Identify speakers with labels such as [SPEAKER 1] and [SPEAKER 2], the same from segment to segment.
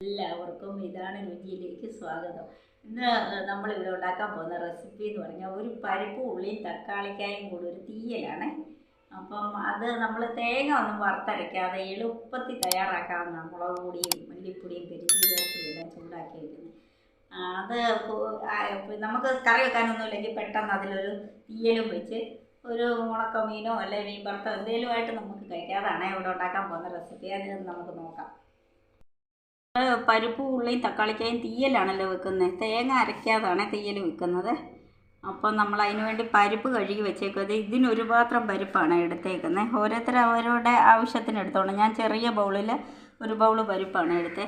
[SPEAKER 1] എല്ലാവർക്കും ഇതാണ് രുചിയിലേക്ക് സ്വാഗതം. ഇന്ന് നമ്മളിവിടെ ഉണ്ടാക്കാൻ പോകുന്ന റെസിപ്പി എന്ന് പറഞ്ഞാൽ ഒരു പരിപ്പ് ഉള്ളിയും തക്കാളിക്കായും കൂടി ഒരു തീയലാണ്. അപ്പം അത് നമ്മൾ തേങ്ങ ഒന്നും വറുത്തരയ്ക്കാതെ എളുപ്പത്തിൽ തയ്യാറാക്കാവുന്ന മുളക് പൊടിയും മല്ലിപ്പൊടിയും പെരിഞ്ചീരകപ്പൊടിയും എല്ലാം ചൂടാക്കി വെക്കുന്നത് അത് നമുക്ക് കറി വെക്കാനൊന്നും ഇല്ലെങ്കിൽ പെട്ടെന്ന് അതിലൊരു തീയലും വെച്ച് ഒരു ഉണക്ക മീനോ അല്ലെങ്കിൽ മീൻ വറുത്തോ എന്തെങ്കിലുമായിട്ട് നമുക്ക് കഴിക്കാം. അതാണ് ഇവിടെ ഉണ്ടാക്കാൻ പോകുന്ന റെസിപ്പി അത് നമുക്ക് നോക്കാം. പരിപ്പ് ഉള്ളിയും തക്കാളിക്കായും തീയലാണല്ലോ വെക്കുന്നത്. തേങ്ങ അരയ്ക്കാതാണ് തീയൽ വെക്കുന്നത്. അപ്പോൾ നമ്മൾ അതിന് വേണ്ടി പരിപ്പ് കഴുകി വെച്ചേക്കുന്നത് ഇതിനൊരു പാത്രം പരിപ്പാണ് എടുത്തേക്കുന്നത്. ഓരോരുത്തർ അവരുടെ ആവശ്യത്തിന് എടുത്തോണം ഞാൻ ചെറിയ ബൗളിൽ ഒരു ബൗൾ പരിപ്പാണ് എടുത്തത്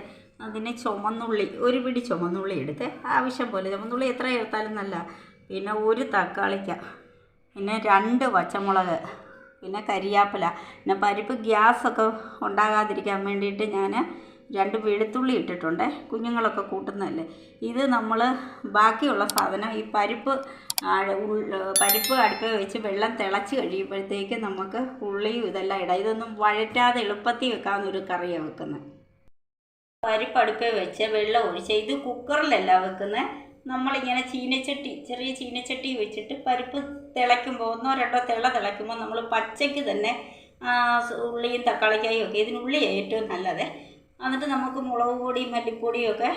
[SPEAKER 1] അതിന് ചുമന്നുള്ളി ഒരു പിടി ചുമന്നുള്ളി എടുത്ത് ആവശ്യം പോലെ. ചുമന്നുള്ളി എത്ര എടുത്താലും നല്ല. പിന്നെ ഒരു തക്കാളിക്ക പിന്നെ രണ്ട് പച്ചമുളക് പിന്നെ കരിയാപ്പില. പിന്നെ പരിപ്പ് ഗ്യാസൊക്കെ ഉണ്ടാകാതിരിക്കാൻ വേണ്ടിയിട്ട് ഞാൻ രണ്ട് വെളുത്തുള്ളി ഇട്ടിട്ടുണ്ട്. കുഞ്ഞുങ്ങളൊക്കെ കൂട്ടുന്നതല്ലേ? ഇത് നമ്മൾ ബാക്കിയുള്ള സാധനം ഈ പരിപ്പ് പരിപ്പ് അടുപ്പ് വെച്ച് വെള്ളം തിളച്ച് കഴിയുമ്പോഴത്തേക്ക് നമുക്ക് ഉള്ളിയും ഇതെല്ലാം ഇടാം. ഇതൊന്നും വഴറ്റാതെ എളുപ്പത്തിൽ വെക്കാവുന്ന കറിയാണ് വെക്കുന്നത്. പരിപ്പ് അടുപ്പിൽ വെച്ച് വെള്ളം ഒഴിച്ച് ഇത് കുക്കറിലല്ല വെക്കുന്നത്. നമ്മളിങ്ങനെ ചീനച്ചട്ടി ചെറിയ ചീനച്ചട്ടി വെച്ചിട്ട് പരിപ്പ് തിളയ്ക്കുമ്പോൾ ഒന്നോ രണ്ടോ തിള തിളയ്ക്കുമ്പോൾ നമ്മൾ പച്ചയ്ക്ക് തന്നെ ഉള്ളിയും തക്കാളിക്കായും ഒക്കെ ഇതിനുള്ളിയാണ് ഏറ്റവും നല്ലത്. എന്നിട്ട് നമുക്ക് മുളക് പൊടിയും മല്ലിപ്പൊടിയും ഒക്കെ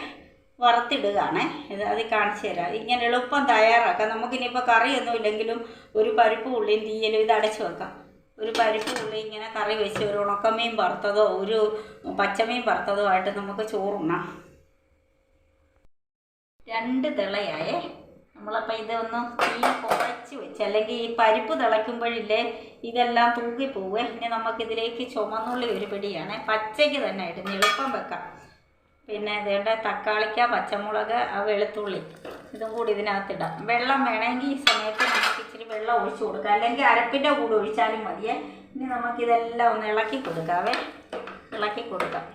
[SPEAKER 1] വറുത്തിടുകയാണ്. ഇത് അത് കാണിച്ചു തരാം. ഇങ്ങനെ എളുപ്പം തയ്യാറാക്കാം. നമുക്കിനിയിപ്പോൾ കറിയൊന്നും ഇല്ലെങ്കിലും ഒരു പരിപ്പ് ഉള്ളിയും തീയലും ഇത് അടച്ചു വെക്കാം. ഒരു പരിപ്പ് ഉള്ളി ഇങ്ങനെ കറി വെച്ച് ഒരു ഉണക്കമീൻ വറുത്തതോ ഒരു പച്ചമീൻ വറുത്തതോ ആയിട്ട് നമുക്ക് ചോറുണ്ണാം. രണ്ട് തിളയായേ നമ്മളപ്പോൾ ഇതൊന്ന് തീ കുറച്ച് വെച്ച് അല്ലെങ്കിൽ ഈ പരിപ്പ് തിളയ്ക്കുമ്പോഴില്ലേ ഇതെല്ലാം തൂക്കിപ്പോവേ ഇനി നമുക്കിതിലേക്ക് ചുമന്നുള്ളി ഒരു പിടിയാണ്. പച്ചയ്ക്ക് തന്നെ ഇടുന്ന എളുപ്പം വെക്കാം. പിന്നെ ഇതേണ്ട തക്കാളിക്ക പച്ചമുളക് ആ വെളുത്തുള്ളി ഇതും കൂടി ഇതിനകത്തിടാം വെള്ളം വേണമെങ്കിൽ ഈ സമയത്ത് നമുക്ക് ഇച്ചിരി വെള്ളം ഒഴിച്ചു കൊടുക്കാം. അല്ലെങ്കിൽ അരപ്പിന്റെ കൂടെ ഒഴിച്ചാലും മതിയേ. ഇനി നമുക്കിതെല്ലാം ഒന്ന് ഇളക്കി കൊടുക്കാവേ. ഇളക്കി കൊടുക്കാം.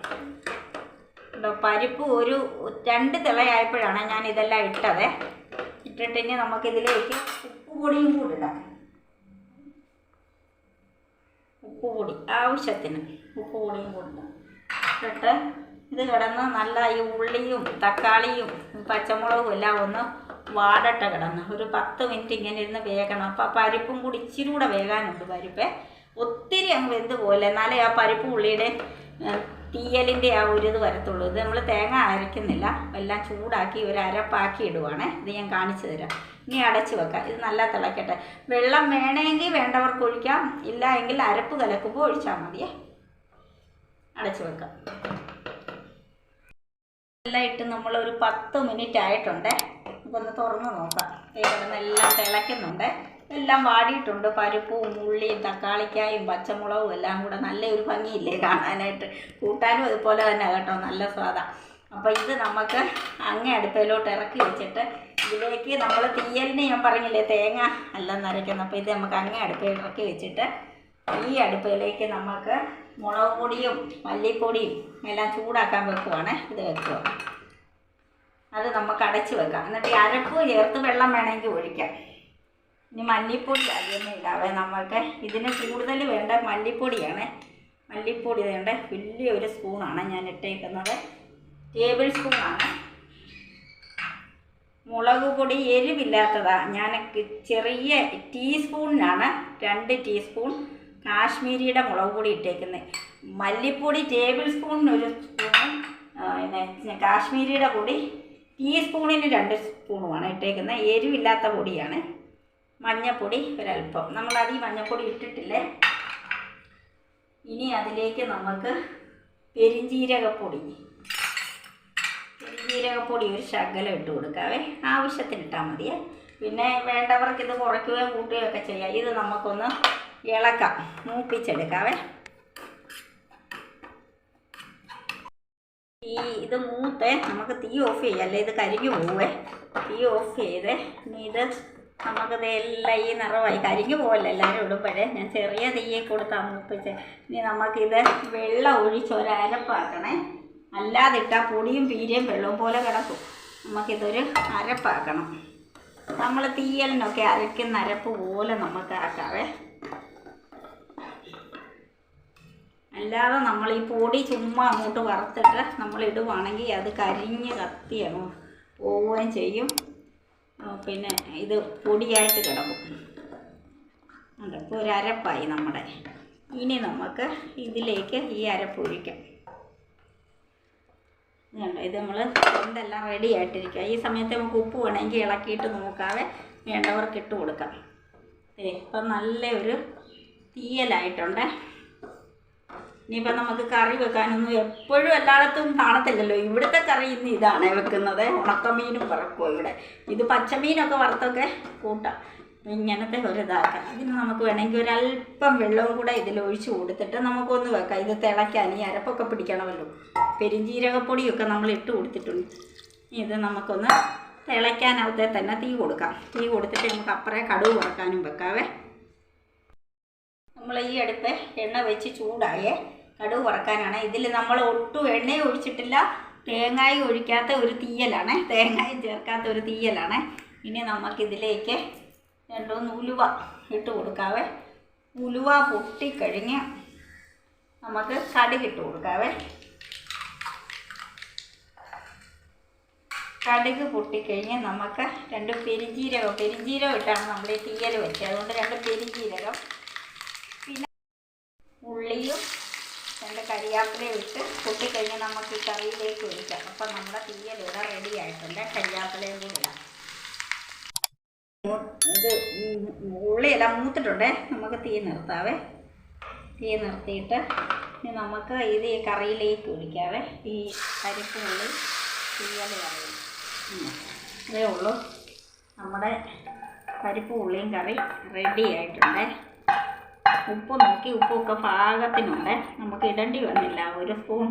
[SPEAKER 1] പരിപ്പ് ഒരു രണ്ട് തിളയായപ്പോഴാണ് ഞാൻ ഇതെല്ലാം ഇട്ടത്. ഇട്ടിട്ട് ഇനി നമുക്കിതിലേക്ക് ഉപ്പുപൊടിയും കൂടി ഇടാം. ഉപ്പുപൊടി ആവശ്യത്തിന് ഉപ്പുപൊടിയും കൂടി ഇടാം. ഇട്ടിട്ട് ഇത് കിടന്ന് നല്ല ഈ ഉള്ളിയും തക്കാളിയും പച്ചമുളകും എല്ലാം ഒന്ന് വാടട്ട കിടന്ന്. ഒരു പത്ത് മിനിറ്റ് ഇങ്ങനെ ഇരുന്ന് വേകണം. അപ്പം ആ പരിപ്പും കൂടി ഇച്ചിരി കൂടെ വേകാനുണ്ട് പരിപ്പ്. ഒത്തിരി അങ്ങ് വെന്ത് പോലെ എന്നാലേ ആ പരിപ്പ് ഉള്ളിയുടെ തീയലിന്റെ ആ ഒരു ഇത് വരത്തുള്ളൂ. ഇത് നമ്മൾ തേങ്ങ അരയ്ക്കുന്നില്ല എല്ലാം ചൂടാക്കി ഒരു അരപ്പാക്കി ഇടുവാണ്. ഇത് ഞാൻ കാണിച്ചു തരാം. ഇനി അടച്ചു വെക്കാം. ഇത് നല്ല തിളക്കട്ടെ. വെള്ളം വേണമെങ്കിൽ വേണ്ടവർക്ക് ഒഴിക്കാം. ഇല്ല എങ്കിൽ അരപ്പ് കലക്കുമ്പോൾ ഒഴിച്ചാൽ മതിയേ. അടച്ചു വെക്കാം. എല്ലാം ഇട്ട് നമ്മൾ ഒരു പത്ത് മിനിറ്റ് ആയിട്ടുണ്ട്. നമുക്കൊന്ന് തുറന്ന് നോക്കാം. ദേ എല്ലാം തിളയ്ക്കുന്നുണ്ട്. എല്ലാം വാടിയിട്ടുണ്ട്. പരിപ്പും ഉള്ളിയും തക്കാളിക്കായും പച്ചമുളകും എല്ലാം കൂടെ നല്ലൊരു ഭംഗിയില്ലേ കാണാനായിട്ട്. കൂട്ടാനും അതുപോലെ തന്നെ കേട്ടോ നല്ല സ്വാദാണ് അപ്പോൾ ഇത് നമുക്ക് അങ്ങേ അടുപ്പയിലോട്ട് ഇറക്കി വെച്ചിട്ട് ഇതിലേക്ക് നമ്മൾ തീയലിന് ഞാൻ പറഞ്ഞില്ലേ തേങ്ങ എല്ലാം നരയ്ക്കുന്നത് അപ്പോൾ ഇത് നമുക്ക് അങ്ങേ അടുപ്പയിൽ ഇറക്കി വെച്ചിട്ട് ഈ അടുപ്പയിലേക്ക് നമുക്ക് മുളക് പൊടിയും മല്ലിപ്പൊടിയും എല്ലാം ചൂടാക്കാൻ വെക്കുവാണ് ഇത് വെക്കുക. അത് നമുക്ക് അടച്ച് വെക്കാം. എന്നിട്ട് ഈ അരപ്പ് ചേർത്ത് വെള്ളം വേണമെങ്കിൽ ഒഴിക്കാം. ഇനി മല്ലിപ്പൊടി ആദ്യമേ ഇടാവേ നമുക്ക് ഇതിന് കൂടുതൽ വേണ്ട മല്ലിപ്പൊടിയാണ്. മല്ലിപ്പൊടി വേണ്ട വലിയൊരു സ്പൂണാണ് ഞാൻ ഇട്ടേക്കുന്നത്. ടേബിൾ സ്പൂണാണ്. മുളക് പൊടി എരിവില്ലാത്തതാണ് ഞാൻ ചെറിയ ടീസ്പൂണിനാണ് രണ്ട് ടീസ്പൂൺ കാശ്മീരിയുടെ മുളക് പൊടി ഇട്ടേക്കുന്നത്. മല്ലിപ്പൊടി ടേബിൾ സ്പൂണിന് ഒരു സ്പൂണും പിന്നെ കാശ്മീരിയുടെ പൊടി ടീസ്പൂണിന് രണ്ട് സ്പൂണുമാണ് ഇട്ടേക്കുന്നത്. എരിവില്ലാത്ത പൊടിയാണ്. മഞ്ഞപ്പൊടി ഒരല്പം നമ്മൾ ഈ മഞ്ഞപ്പൊടി ഇട്ടിട്ടില്ലേ? ഇനി അതിലേക്ക് നമുക്ക് പെരിഞ്ജീരകപ്പൊടി പെരിഞ്ജീരകപ്പൊടി ഒരു ശകലം ഇട്ട് കൊടുക്കാവേ. ആവശ്യത്തിന് ഇട്ടാൽ മതിയേ. പിന്നെ വേണ്ടവർക്ക് ഇത് കുറയ്ക്കുകയും കൂട്ടുകയും ഒക്കെ ചെയ്യാം. ഇത് നമുക്കൊന്ന് ഇളക്കാം. മൂപ്പിച്ചെടുക്കാവേ. ഈ ഇത് മൂത്തേ നമുക്ക് തീ ഓഫ് ചെയ്യാം. അല്ലേ ഇത് കരിഞ്ഞു പോവേ. തീ ഓഫ് ചെയ്തേ ഇനി ഇത് നമുക്കിത് എല്ലാം ഈ നിറവായി. കരിഞ്ഞു പോകല്ല എല്ലാവരും ഇടുമ്പോഴേ? ഞാൻ ചെറിയ തീയെ കൊടുത്താൽ മൂപ്പിച്ച് ഇനി നമുക്കിത് വെള്ളം ഒഴിച്ച് ഒരു അരപ്പാക്കണേ അല്ലാതെ ഇട്ടാൽ പൊടിയും പീരയും വെള്ളവും പോലെ കിടക്കും. നമുക്കിതൊരു അരപ്പാക്കണം. നമ്മൾ തീയലിനൊക്കെ അരയ്ക്കുന്ന അരപ്പ് പോലെ നമുക്ക് ആക്കാവേ. അല്ലാതെ നമ്മൾ ഈ പൊടി ചുമ്മാ അങ്ങോട്ട് വറുത്തിട്ട് നമ്മൾ ഇടുവാണെങ്കിൽ അത് കരിഞ്ഞ് കത്തിയാണ് പോവുകയും ചെയ്യും. പിന്നെ ഇത് പൊടിയായിട്ട് കിടക്കും. അതിപ്പോൾ ഒരു അരപ്പായി നമ്മുടെ. ഇനി നമുക്ക് ഇതിലേക്ക് ഈ അരപ്പ് ഒഴിക്കാം ഇതുണ്ട്. ഇത് നമ്മൾ എന്തെല്ലാം റെഡി ആയിട്ടിരിക്കുക. ഈ സമയത്ത് നമുക്ക് ഉപ്പ് വേണമെങ്കിൽ ഇളക്കിയിട്ട് നോക്കാതെ വേണ്ടവർക്ക് ഇട്ട് കൊടുക്കാം. ഇപ്പം നല്ലൊരു തീയലായിട്ടുണ്ട്. ഇനിയിപ്പം നമുക്ക് കറി വെക്കാനൊന്നും എപ്പോഴും എല്ലായിടത്തും കാണത്തില്ലല്ലോ. ഇവിടുത്തെ കറി ഇന്ന് ഇതാണ് വെക്കുന്നത്. ഉണക്കമീനും വറക്കും ഇവിടെ. ഇത് പച്ചമീനൊക്കെ വറുത്തൊക്കെ കൂട്ടാം. ഇങ്ങനത്തെ ഒരു ഇതാക്കാം. ഇതിന് നമുക്ക് വേണമെങ്കിൽ ഒരല്പം വെള്ളവും കൂടെ ഇതിൽ ഒഴിച്ച് കൊടുത്തിട്ട് നമുക്കൊന്ന് വെക്കാം. ഇത് തിളയ്ക്കാൻ ഈ അരപ്പൊക്കെ പിടിക്കണമല്ലോ. പെരിഞ്ജീരകപ്പൊടിയൊക്കെ നമ്മൾ ഇട്ട് കൊടുത്തിട്ടുണ്ട്. ഇത് നമുക്കൊന്ന് തിളയ്ക്കാനകത്തെ തന്നെ തീ കൊടുക്കാം. തീ കൊടുത്തിട്ട് നമുക്ക് അപ്പുറേ കടുവ് വറക്കാനും വെക്കാവേ. നമ്മൾ ഈ അടുപ്പ് എണ്ണ വെച്ച് ചൂടായേ കടുവ് വറക്കാനാണ്. ഇതിൽ നമ്മൾ ഒട്ടും എണ്ണയും ഒഴിച്ചിട്ടില്ല. തേങ്ങായും ഒഴിക്കാത്ത ഒരു തീയലാണ്. തേങ്ങായും ചേർക്കാത്ത ഒരു തീയലാണ്. ഇനി നമുക്കിതിലേക്ക് രണ്ടോ ഉലുവ ഇട്ട് കൊടുക്കാവേ. ഉലുവ പൊട്ടിക്കഴിഞ്ഞ് നമുക്ക് കടുകിട്ട് കൊടുക്കാവേ. കടുക് പൊട്ടിക്കഴിഞ്ഞ് നമുക്ക് രണ്ട് പെരിഞ്ജീരകം പെരിഞ്ജീരകം ഇട്ടാണ് നമ്മൾ ഈ തീയൽ വെച്ചത്. അതുകൊണ്ട് രണ്ട് പിന്നെ ഉള്ളിയും രണ്ട് കരിയാപ്പിലയും ഇട്ട് പൊട്ടിക്കഴിഞ്ഞ് നമുക്ക് ഈ കറിയിലേക്ക് ഒഴിക്കാം. അപ്പം നമ്മുടെ തീയൽ ഇവിടെ റെഡി ആയിട്ടുണ്ട്. കരിയാപ്പിലയും കൂടി ഇടാം. ഇത് ഉള്ളിയെല്ലാം മൂത്തിട്ടുണ്ടേ. നമുക്ക് തീ നിർത്താവേ. തീ നിർത്തിയിട്ട് ഇനി നമുക്ക് ഇത് ഈ കറിയിലേക്ക് ഒഴിക്കാവേ. ഈ പരിപ്പ് ഉള്ളി തീയൽ കറി. ഉം. ഇതേ ഉള്ളൂ. നമ്മുടെ പരിപ്പ് ഉള്ളിയും കറി റെഡി ആയിട്ടുണ്ട്. ഉപ്പ് നോക്കി ഉപ്പൊക്കെ പാകത്തിനുണ്ട്. നമുക്ക് ഇടേണ്ടി വന്നില്ല. ഒരു സ്പൂൺ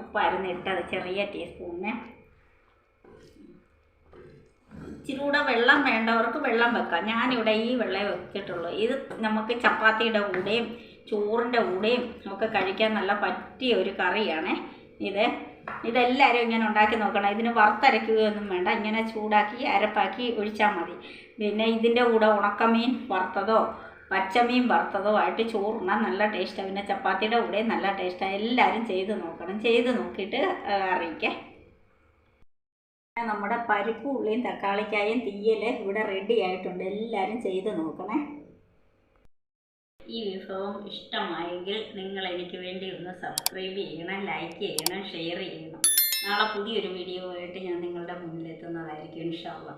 [SPEAKER 1] ഉപ്പായിരുന്നു ഇട്ടത് ചെറിയ ടീസ്പൂണിന് ഇച്ചിരി കൂടെ വെള്ളം വേണ്ടവർക്ക് വെള്ളം വെക്കാം. ഞാനിവിടെ ഈ വെള്ളം വെച്ചിട്ടുള്ളൂ. ഇത് നമുക്ക് ചപ്പാത്തിയുടെ കൂടെയും ചോറിന്റെ കൂടെയും ഒക്കെ കഴിക്കാൻ നല്ല പറ്റിയ ഒരു കറിയാണ് ഇത്. ഇതെല്ലാവരും ഇങ്ങനെ ഉണ്ടാക്കി നോക്കണം. ഇതിന് വറുത്തരയ്ക്കുകയൊന്നും വേണ്ട. ഇങ്ങനെ ചൂടാക്കി അരപ്പാക്കി ഒഴിച്ചാൽ മതി. പിന്നെ ഇതിന്റെ കൂടെ ഉണക്കമീൻ വറുത്തതോ പച്ചമീൻ വറുത്തതോ ആയിട്ട് ചോറുണ്ണാൻ നല്ല ടേസ്റ്റാണ് പിന്നെ ചപ്പാത്തിയുടെ കൂടെ നല്ല ടേസ്റ്റാണ് എല്ലാവരും ചെയ്ത് നോക്കണം. ചെയ്ത് നോക്കിയിട്ട് അറിയിക്കാം. നമ്മുടെ പരിപ്പ് ഉള്ളിയും തക്കാളിക്കായും തീയൽ ഇവിടെ റെഡി ആയിട്ടുണ്ട്. എല്ലാവരും ചെയ്ത് നോക്കണേ. ഈ വിഭവം ഇഷ്ടമായെങ്കിൽ നിങ്ങൾ എനിക്ക് വേണ്ടി ഒന്ന് സബ്സ്ക്രൈബ് ചെയ്യണം ലൈക്ക് ചെയ്യണം ഷെയർ ചെയ്യണം. നാളെ പുതിയൊരു വീഡിയോ ആയിട്ട് ഞാൻ നിങ്ങളുടെ മുന്നിലെത്തുന്നതായിരിക്കും ഇൻഷാല്ല